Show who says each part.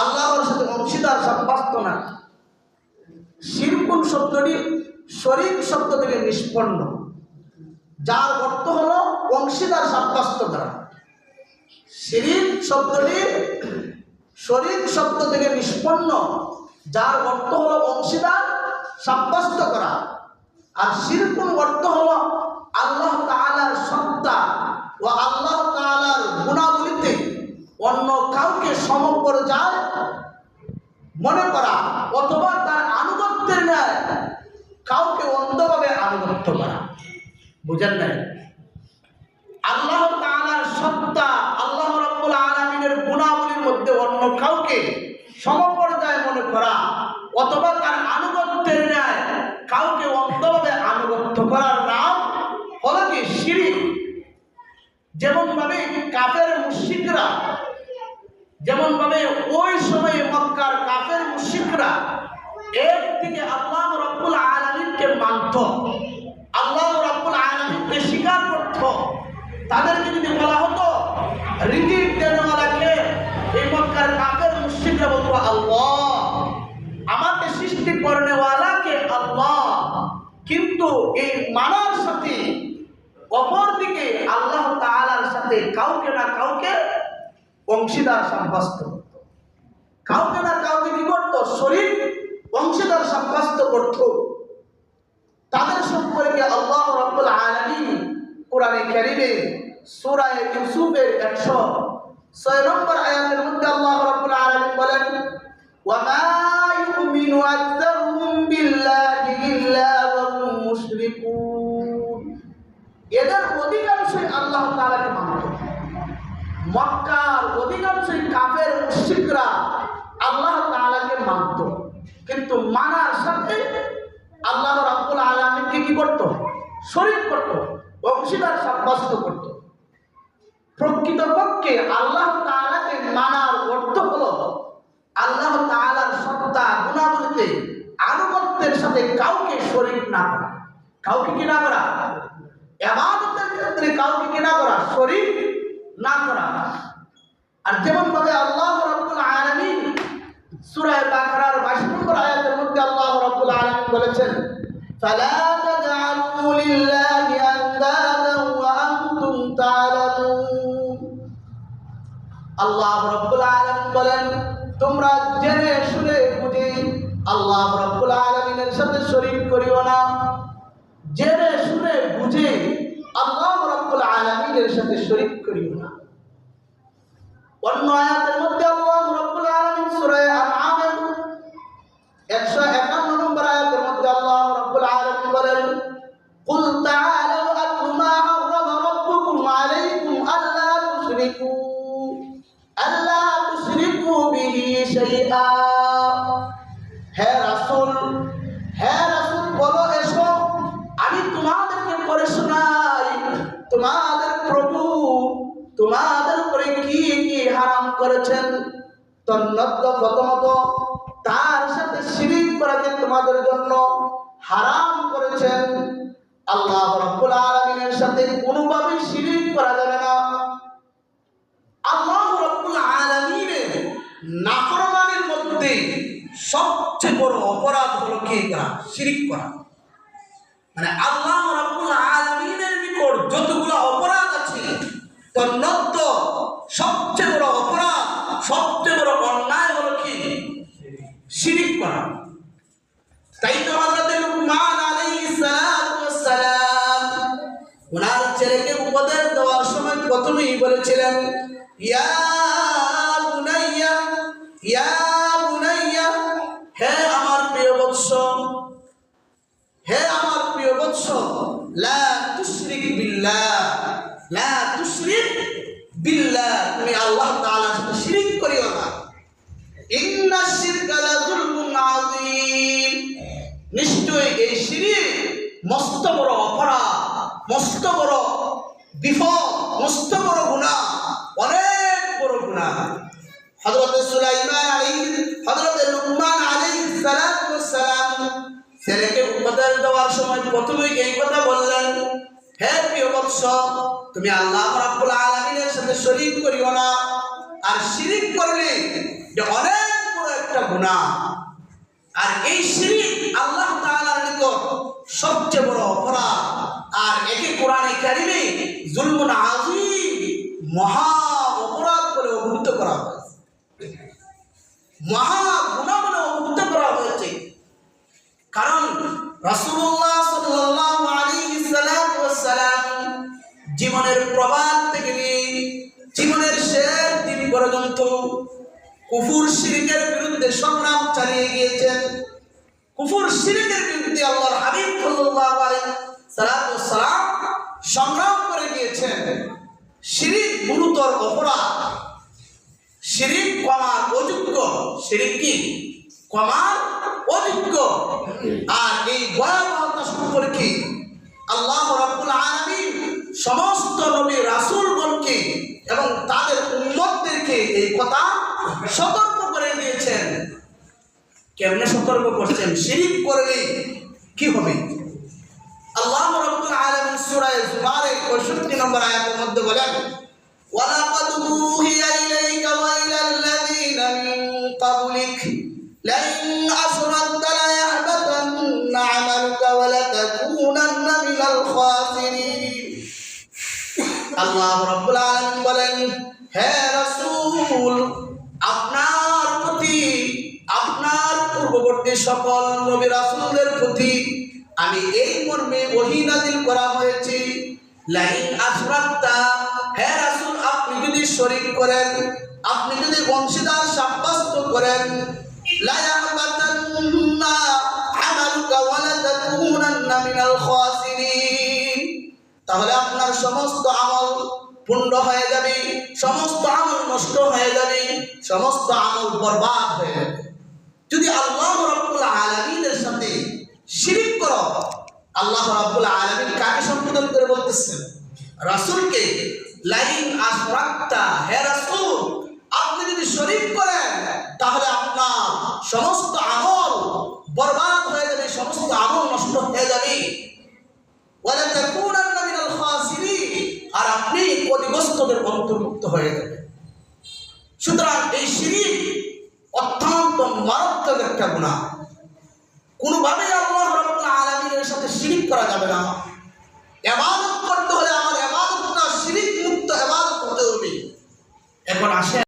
Speaker 1: আল্লাহর সাথে অংশীদার সাব্যস্ত না। শিরকুন শব্দটি শরীর শব্দ থেকে নিষ্পন্ন। যার অর্থ হল অংশীদার সাব্যস্ত করা শিরিক শব্দটি শরীর শব্দ থেকে নিষ্পন্ন। যার অর্থ হল অংশীদার সাব্যস্ত করা আর শিরকুন অর্থ হল আল্লাহ তাআলার সত্তা ও আল্লাহ তাআলার গুণাবলীতে অন্য কাউকে সমপর্যায় মনে করা অথবা তার আনুগত্যের ন্যায় কাউকে অন্ধভাবে আনুগত্য করা। বুঝেন নাই? আল্লাহ তাআলার সত্তা আল্লাহ রাব্বুল আলামিনের গুণাবলীর মধ্যে অন্য কাউকে সমপর্যায় মনে করা অথবা তার আনুগত্যের ন্যায় কাউকে অন্ধভাবে আনুগত্য করার নাম হলো কি শিরিক? যেমন ভাবে কাফের মুশরিকরা যেমন ভাবে ওই সময়ে মক্কার কাফের মুশরিকরা এর থেকে আল্লাহ রাব্বুল আলামিনকে মানত, আল্লাহ রাব্বুল আলামিনকে স্বীকার করত, তাদেরকে যদি বলা হতো, রিজিক দেনওয়ালাকে এই মক্কার কাফের মুশরিকরা বলতো, আল্লাহ, আমাকে সৃষ্টি করনেওয়ালাকে আল্লাহ। কিন্তু এই মানার সাথে অপরদিকে আল্লাহ তাআলার সাথে কাউকে না কাউকে অংশীদার সাব্যস্ত করত কাউকে না কাউকে কি করত? শরীর অংশীদার সাব্যস্ত করত তাদের সম্পর্কে আল্লাহ রাব্বুল আলামিন কোরআনে কারীমে সূরা ইউসুফের 106 নম্বর আয়াতের মধ্যে আল্লাহ রাব্বুল আলামিন বলেন ইউমিনু আকতারুহুম বিল্লাহি ইল্লা ওয়া হুম মুশরিকুন। এদের অধিকাংশই আল্লাহ তাআলাকে মানত মক্কার অধিকাংশই কাফের মুশরিকরা আল্লাহ তাআলাকে মানত। কিন্তু মানার সাথে আল্লাহ রাব্বুল আলামিনকে কি করত? শরীক করত, অংশীদার সাব্যস্ত করত। প্রকৃতপক্ষে আল্লাহ তাআলাকে মানার অর্থ হলো আল্লাহ তাআলার সত্তা গুণাবলীতে আনুগত্যের সাথে কাউকে শরীক না করা। কাউকে কি না করা? এবাদতের ক্ষেত্রে কাউকে কি না করা? শরীক না করা। আর যেমন ভাবে আল্লাহ রাব্বুল আলামিন সূরা বাকারার 22 নম্বর আয়াতের মধ্যে আল্লাহ রাব্বুল আলামিন বলেছেন, ফালা তাজআলু লিল্লাহি আন্দাদা ওয়া আনতুম তা'লামুন। আল্লাহ রাব্বুল আলামিন বলেন, তোমরা জেনে শুনে বুঝে আল্লাহ রাব্বুল আলামিনের সাথে শরীক করিও না। জেনে শুনে বুঝে আলমিনের সাথে শরিক করিও না। অন্য আয়াতের মধ্যে আল্লাহ রব্বুল আলামিন সূরা আনআমের 151 নম্বর আয়াতের মধ্যে আল্লাহ রব্বুল আলামিন বলেন, কুল তাআলা প্রথমত, তার সাথে শিরিক করাকে তোমাদের জন্য হারাম করেছেন। আল্লাহ রাব্বুল আলামিনের সাথে কোনোভাবেই শিরিক করা যাবে না। আল্লাহ রাব্বুল আলামিনের নাফরমানের মধ্যে সবচেয়ে বড় অপরাধ হলো কি? করা শিরিক করা। মানে আল্লাহ রাব্বুল আলামিনের নিকট যতগুলো অপরাধ আছে তন্নত তাই তো হযরত লুকমান আলাইহিস সালাতু ওয়াস সালাম। ওনার ছেলেকে উপদেশ দেওয়ার সময় প্রথমেই বলেছিলেন, ইয়া বুনাইয়া ইয়া বুনাইয়া, হে আমার প্রিয় বৎস, হে আমার প্রিয় বৎস, লা তুশরিক বিল্লাহ, লা তুশরিক বিল্লাহ। তুমি আল্লাহ তাআলার সাথে নিশ্চয় এই শিরিক মস্ত বড় অপরাধ, মস্ত বড় বিপদ, মস্ত বড় গুনাহ অনেক বড় গুনাহ হযরত সুলাইমান আলাইহিস, হযরত লুকমান সালাতু সালাম ছেলেকে উপদেশ দেওয়ার সময় প্রথমেই এই কথা বললেন, হে প্রিয় বৎস তুমি আল্লাহ রাব্বুল আলামিনের সাথে শরীক করিও না, আর শিরিক করলে যে অনেক গুনাহ আর এই শিরিক সবচেয়ে বড় অপরাধ। আর একে কোরআনে কারিমে জুলমুন আযীম মহা অপরাধ বলে অভিহিত করা হয়েছে। মহা গুনাহ বলে অভিহিত করা হয়েছে। কারণ সাল্লাতু জীবনের প্রবাদ থেকে জীবনের শেষ দিন পর্যন্ত কুফুর শিরিকের বিরুদ্ধে সংগ্রাম চালিয়ে গিয়েছেন। কুফুর শিরিকের বিরুদ্ধে আল্লাহর হাবিব সাল্লাল্লাহু আলাইহি ওয়াসসালাম সংগ্রাম করে গিয়েছেন। শিরিক গুরুতর অপরাধ। শিরিক কমার অযোগ্য শিরিক কি? কমার অযোগ্য। আর এই ভয়াবহতা সম্পর্কে আল্লাহ রাব্বুল আলামিন সমস্ত নবী রাসূলগণকে এবং তাদের উম্মতদেরকে এই কথা সতর্ক করে দিয়েছেন। কেমনে সতর্ক করছেন? শিরিক করলে কি হবে? আল্লাহ রাব্বুল আলামিন সূরা 65 নম্বর আয়াতের মধ্যে বলেন, ওয়ালাকাদ উহিয়া ইলাইকা ওয়া ইলাল মিন ক্বাবলিক, লাইন লা ইয়াহবাতান্না আমালুকা ওয়া মিনাল খাসিরিন. আল্লাহ রাব্বুল আলামিন বলেন, হে রাসূল, আপনার প্রতি, আপনার পূর্ববর্তী সকল নবী রাসূলদের প্রতি আমি এই মর্মে ওহী নাযিল করা হয়েছে। লাইন আশরাকতা হে রাসূল, আপনি যদি শরীক করেন, আপনি যদি বংশীদার সাব্যস্ত করেন তাহলে আপনার সমস্ত আমল পূর্ণ হয়ে যাবে, সমস্ত আমল নষ্ট হয়ে যাবে, সমস্ত আমল বরবাদ হয়ে যাবে। যদি আল্লাহ রাব্বুল আলামিনের সাথে শিরিক করো, আল্লাহ রাব্বুল আলামিন কাকে সম্বোধন করে বলতেছেন? রাসূলকে, লাইন আশরাকতা হে রাসূল, আপনি যদি শরীক করেন, তাহলে আপনার সমস্ত আমল বরবাদ হয়ে যাবে, সমস্ত আমল নষ্ট হয়ে যাবে। আর আপনি ক্ষতিগ্রস্তদের অন্তর্ভুক্ত হয়ে যাবেন। সুতরাং এই শিরিক একটা গুণা কোনোভাবেই আল্লাহ রাব্বুল আলমিনের সাথে শিরিক করা যাবে না। এবাদত করতে হলে আমার ইবাদতটা শিরিক মুক্ত এবাদত হতে হবে। এখন আসে